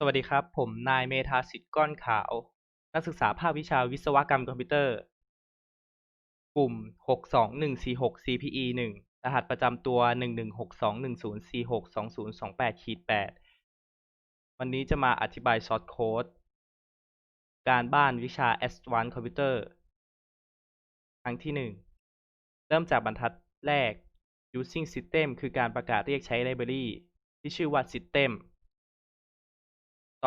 สวัสดีครับ ผมนายเมธาสิทธิ์ก้อนขาว นักศึกษาภาควิชาวิศวกรรมคอมพิวเตอร์ กลุ่ม 62146 CPE 1รหัสประจำตัว 116210462028-8 วันนี้จะมาอธิบายซอสโค้ด การบ้านวิชา Advanced Computer ครั้งที่ 1 เริ่มจากบรรทัดแรก using system คือการประกาศเรียกใช้ไลบรารีที่ชื่อว่า system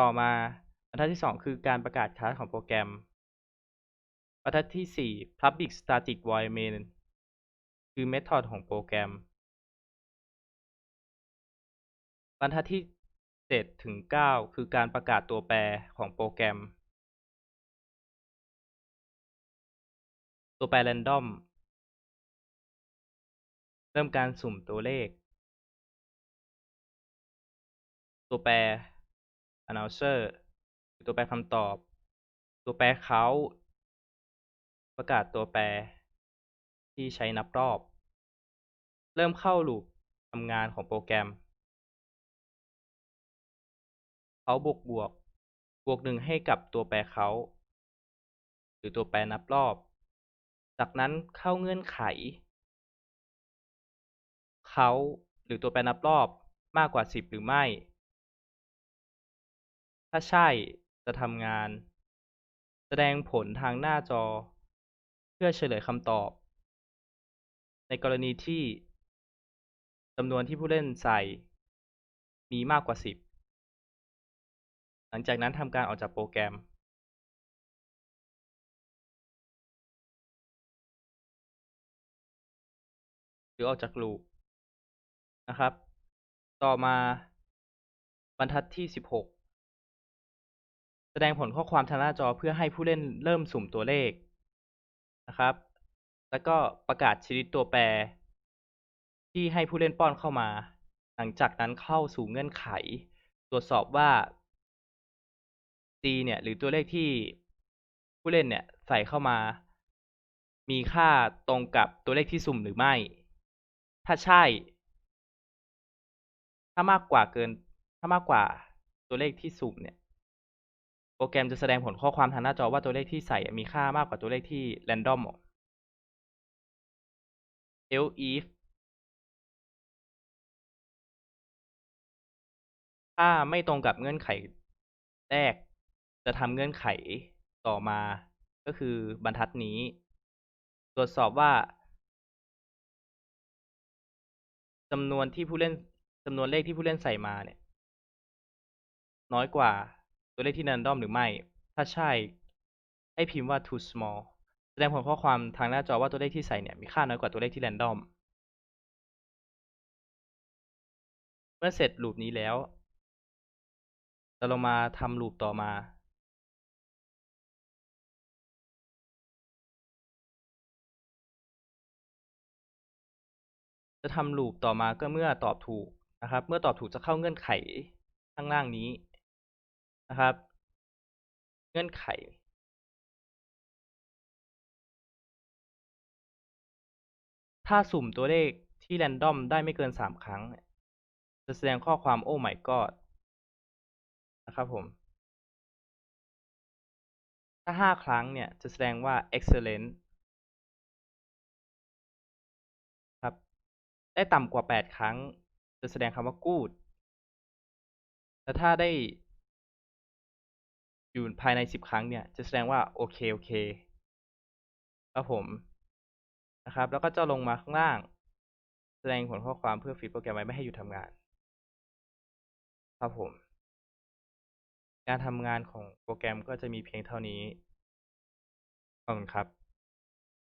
ต่อมาบรรทัดที่ 2 คือการประกาศคลาสของโปรแกรม บรรทัดที่ 4 public static void main คือเมธอดของโปรแกรม บรรทัดที่ 7 ถึง 9 คือการประกาศตัวแปรของโปรแกรม ตัวแปร random เริ่มการสุ่มตัวเลข ตัวแปร announcer คือตัวแปรคำตอบ ตัวแปรเขาประกาศตัวแปรที่ใช้นับรอบ เริ่มเข้าลูปทำงานของโปรแกรม เขาบวกบวก บวกหนึ่งให้กับตัวแปรเขา หรือตัวแปรนับรอบ จากนั้นเข้าเงื่อนไข เขาหรือตัวแปรนับรอบมากกว่าสิบหรือไม่ ถ้าใช่จะทำงาน แสดงผลทางหน้าจอ เพื่อเฉลยคำตอบ ในกรณีที่จำนวนที่ผู้เล่นใส่ มีมากกว่าสิบหลังจากนั้นทำการออกจากโปรแกรมหรือออกจากลูปนะครับ ต่อมาบรรทัดที่ 16 แสดงผลข้อความทางหน้าจอเพื่อให้ผู้เล่นเริ่มสุ่มตัวเลขนะครับ แล้วก็ประกาศชนิดตัวแปร ที่ให้ผู้เล่นป้อนเข้ามา หลังจากนั้นเข้าสู่เงื่อนไข ตรวจสอบว่า c เนี่ย หรือตัวเลขที่ผู้เล่นเนี่ยใส่เข้ามา มีค่าตรงกับตัวเลขที่สุ่มหรือไม่ ถ้าใช่ ถ้ามากกว่าเกิน ถ้ามากกว่าตัวเลขที่สุ่มเนี่ย รแกรมจะแสดงผลข้อความทางหน้าจอว่าตัวเลขที่ใส่มีค่ามากกว่าตัวเลขที่ random else if ถ้าไม่ตรงกับเงื่อนไขแรก จะทำเงื่อนไขต่อมา ก็คือบรรทัดนี้ ตรวจสอบว่าจำนวนที่ผู้เล่นจำนวนเลขที่ผู้เล่นใส่มาเนี่ย น้อยกว่า ตัวเลขที่ random หรือไม่ ถ้าใช่ ให้พิมพ์ว่า too small แสดงผลข้อความทางหน้าจอว่าตัวเลขที่ใส่เนี่ยมีค่าน้อยกว่าตัวเลขที่ random เมื่อเสร็จลูปนี้แล้ว เราลงมาทำลูปต่อมา จะทำลูปต่อมาก็เมื่อตอบถูกนะครับ เมื่อตอบถูกจะเข้าเงื่อนไขข้างล่างนี้ นะครับ เงื่อนไข ถ้าสุ่มตัวเลขที่ random ได้ไม่เกินสามครั้ง จะแสดงข้อความ oh my god นะครับผม ถ้าห้าครั้งเนี่ย จะแสดงว่า excellent ครับ ได้ต่ำกว่าแปดครั้ง จะแสดงคำว่า good แต่ถ้าได้ อยู่ภายในสิบครั้งเนี่ย จะแสดงว่าโอเคโอเคครับผมนะครับ แล้วก็จะลงมาข้างล่าง แสดงผลข้อความเพื่อฟีดโปรแกรมไว้ไม่ให้หยุดทำงาน ครับผม การทำงานของโปรแกรมก็จะมีเพียงเท่านี้ขอบคุณครับ